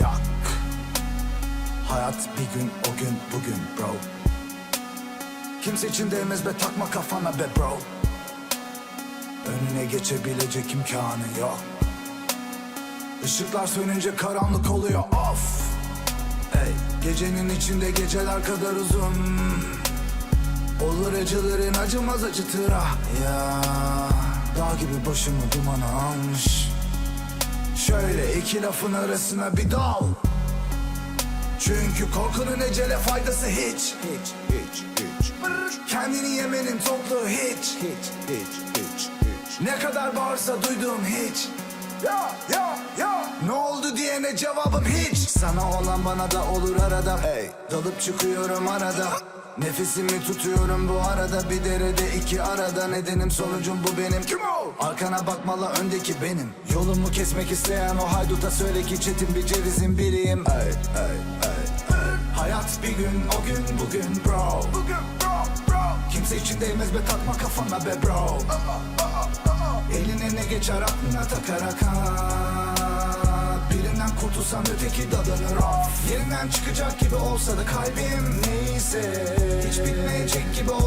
yak. Hayat bir gün o gün bugün bro. Kimse için değmez be takma kafana be bro. Önüne geçebilecek imkanı yok. Işıklar sönünce karanlık oluyor of! Ey gecenin içinde geceler kadar uzun. Olur acıların acımaz acıtır ah ya Dağ gibi başımı duman almış Şöyle iki lafın arasına bir dal. Çünkü korkunun ecele faydası hiç. Hiç hiç hiç. Kendini yemenin toplu hiç. Hiç hiç hiç hiç. Ne kadar bağırsa duyduğum hiç. Ya ya ya. Ne oldu diyene cevabım hiç. Sana olan bana da olur arada. Hey dalıp çıkıyorum arada Nefesimi tutuyorum bu arada Bir derede iki arada. Nedenim sonucum bu benim. Kim o? Arkana bakmalı öndeki benim. Yolumu kesmek isteyen o hayduta söyle ki Çetin bir cevizin biriyim. Hey hey hey hey. Hayat bir gün o gün bugün bro. Bugün bro bro. Kimse için değmez be takma kafana be bro. Eline ne geçer aklına takarak ha Birinden kurtulsan öteki dadanır. Of Yerinden çıkacak gibi olsa da kalbim neyse Hiç bitmeyecek gibi olsa